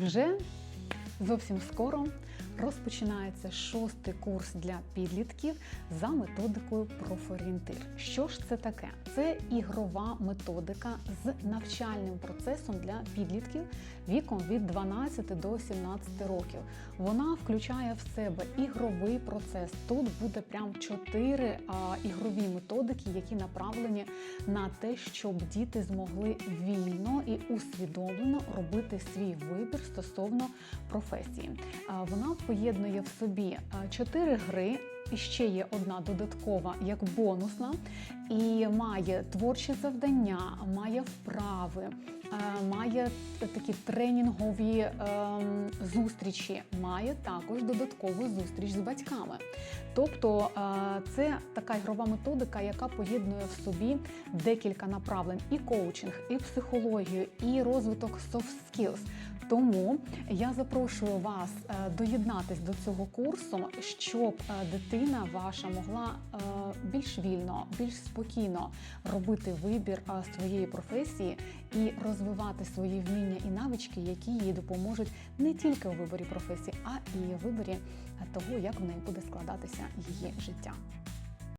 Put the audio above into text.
Вже? Зовсім скоро розпочинається шостий курс для підлітків за методикою профорієнтир. Що ж це таке? Це ігрова методика з навчальним процесом для підлітків віком від 12 до 17 років. Вона включає в себе ігровий процес. Тут буде прям чотири ігрові методики, які направлені на те, щоб діти змогли вільно і усвідомлено робити свій вибір стосовно професії. А, Вона поєднує в собі чотири гри. І ще є одна додаткова, як бонусна, і має творчі завдання, має вправи, е, має такі тренінгові ем, зустрічі, має також додаткову зустріч з батьками. Тобто е, це така ігрова методика, яка поєднує в собі декілька направлень: і коучинг, і психологію, і розвиток soft skills. Тому я запрошую вас е, доєднатись до цього курсу, щоб е, дитина ваша могла е, більш вільно, більш спокійно робити вибір е, своєї професії і розвивати свої вміння і навички, які їй допоможуть не тільки у виборі професії, а і у виборі того, як в неї буде складатися її життя.